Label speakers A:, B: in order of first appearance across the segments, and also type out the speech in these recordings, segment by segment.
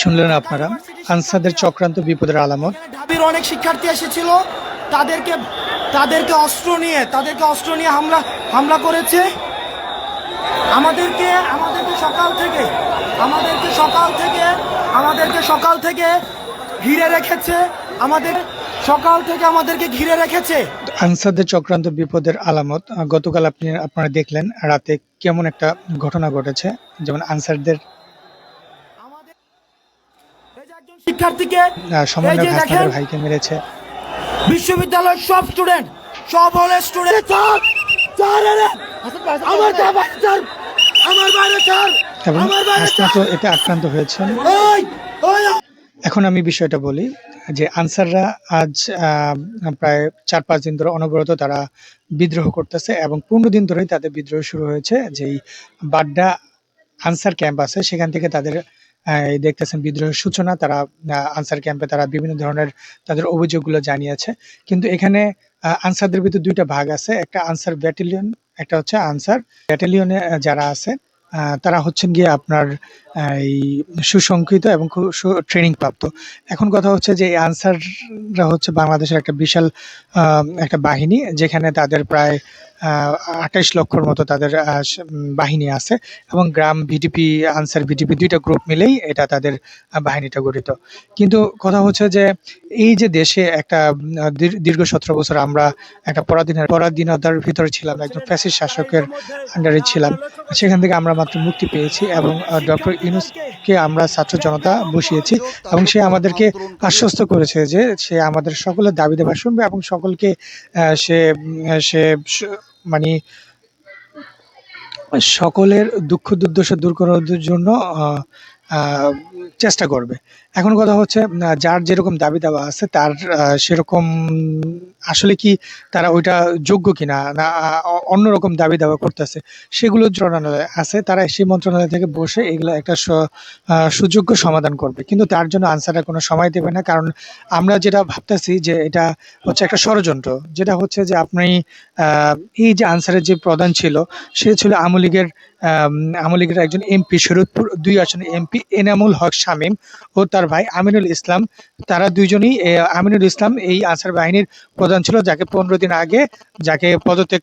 A: শুনলেন আপনারা। আনসারদের চক্রান্ত বিপদের আলামত।
B: ঢাবির অনেক শিক্ষার্থী এসেছিল। তাদেরকে তাদেরকে অস্ত্র নিয়ে তাদেরকে অস্ত্র নিয়ে হামলা হামলা করেছে। আমাদেরকে আমাদেরকে সকাল থেকে আমাদেরকে সকাল থেকে আমাদেরকে সকাল থেকে ঘিরে রেখেছে। আমাদের সকাল থেকে আমাদেরকে ঘিরে রেখেছে।
A: আনসারদের চক্রান্ত বিপদের আলামত। গতকাল আপনি আপনারা দেখলেন রাতে কেমন একটা ঘটনা ঘটেছে। যেমন আনসারদের
B: আমাদের এই যে একজন শিক্ষার্থীকে
A: ভাইকে মেরেছে।
B: বিশ্ববিদ্যালয়ের সব স্টুডেন্ট সব হলে স্টুডেন্ট আমার আমার বাইরে
A: এবং এতে আক্রান্ত হয়েছেন
B: ওই
A: এখন আমি বিষয়টা বলি যে আনসাররা আজ আহ, প্রায় চার পাঁচ দিন ধরে অনবরত তারা বিদ্রোহ করতেছে এবং পনেরো দিন ধরেই তাদের বিদ্রোহ শুরু হয়েছে। যেই বাড্ডা আনসার ক্যাম্প আছে সেখান থেকে তাদের দেখতেছেন বিদ্রোহের সূচনা, তারা আনসার ক্যাম্পে তারা বিভিন্ন ধরনের তাদের অভিযোগগুলো জানিয়েছে। কিন্তু এখানে আনসারদের ভিতরে দুইটা ভাগ আছে, একটা আনসার ব্যাটালিয়ন, একটা হচ্ছে আনসার ব্যাটালিয়নে যারা আছে তারা হচ্ছেন গিয়ে আপনার এই সুসংকৃত এবং ট্রেনিং প্রাপ্ত এখন কথা হচ্ছে যে আনসাররা হচ্ছে বাংলাদেশের একটা বিশাল একটা বাহিনী, যেখানে তাদের প্রায় আঠাইশ লক্ষর মতো তাদের বাহিনী আছে এবং গ্রাম ভিডিপি আনসার ভিডিপি দুইটা গ্রুপ মিলেই এটা তাদের বাহিনীটা গঠিত। কিন্তু কথা হচ্ছে যে, এই যে দেশে একটা দীর্ঘ সতেরো বছর আমরা একটা পরাধীনের, পরাধীনতার ভিতরে ছিলাম, একজন ফ্যাসিস শাসকের আন্ডারে ছিলাম। সেখান থেকে আমরা মাত্র মুক্তি পেয়েছি এবং ডক্টর ইউনুসকে আমরা ছাত্র জনতা বসিয়েছি এবং সে আমাদেরকে আশ্বস্ত করেছে যে সে আমাদের সকলের দাবি দেবা শুনবে এবং সকলকে সে সে মানে সকলের দুঃখ দুর্দশা দূর করার জন্য চেষ্টা করবে। এখন কথা হচ্ছে যার যেরকম দাবি দেওয়া আছে তার সেরকম আসলে কি তারা ওইটা যোগ্য কিনা না অন্যরকম দাবি দাওয়া করতেছে, সেগুলো মন্ত্রণালয় আছে। তারা সেই মন্ত্রণালয় থেকে বসে এগুলো একটা সুযোগ্য সমাধান করবে। কিন্তু তার জন্য আনসাররা কোনো সময় দেবে না। কারণ আমরা যেটা ভাবতেছি যে এটা হচ্ছে একটা ষড়যন্ত্র। যেটা হচ্ছে যে আপনি এই যে আনসারের যে প্রধান ছিল, সে ছিল আওয়ামী লীগের আওয়ামী লীগের একজন এমপি শরীয়তপুর দুই আসনের এমপি এনামুল হক শামীম ও তার ভাই আমিনুল ইসলাম। তারা দুইজনই আমিনুল ইসলাম এই আনসার বাহিনীর প্রধান ছিল, যাকে পনেরো দিন আগে, যাকে পদত্যাগ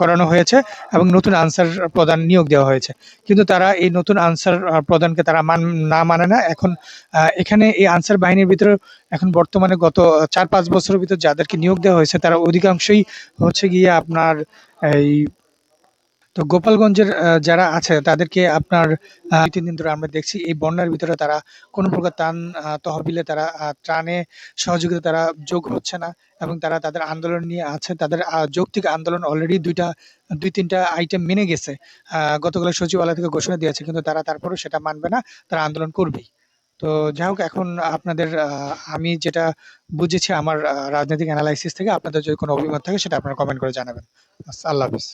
A: করানো হয়েছে এবং নতুন আনসার প্রধান নিয়োগ দেওয়া হয়েছে। কিন্তু তারা এই নতুন আনসার প্রধানকে তারা মান, না মানে না। এখন এখানে এই আনসার বাহিনীর ভিতরে এখন বর্তমানে গত চার পাঁচ বছরের ভিতর যাদেরকে নিয়োগ দেওয়া হয়েছে, তারা অধিকাংশই হচ্ছে গিয়ে আপনার এই তো গোপালগঞ্জের যারা আছে তাদেরকে আপনার দুই, তিন দিন ধরে আমরা দেখছি এই বন্যার ভিতরে তারা কোনো প্রকার ত্রাণ তহবিলে তারা ত্রাণে সহযোগিতা তারা যোগ হচ্ছে না এবং তারা তাদের আন্দোলন নিয়ে আছে। তাদের যৌক্তিক আন্দোলন অলরেডি দুইটা, দুই, তিনটা আইটেম মেনে গেছে। গতকাল সচিবালয় থেকে ঘোষণা দিয়েছে কিন্তু তারা তারপরেও সেটা মানবে না, তারা আন্দোলন করবেই। তো যাই হোক, এখন আপনাদের আমি যেটা বুঝেছি আমার রাজনৈতিক অ্যানালাইসিস থেকে আপনাদের যদি কোনো অভিমত থাকে সেটা আপনারা কমেন্ট করে জানাবেন। আল্লাহ হাফিজ।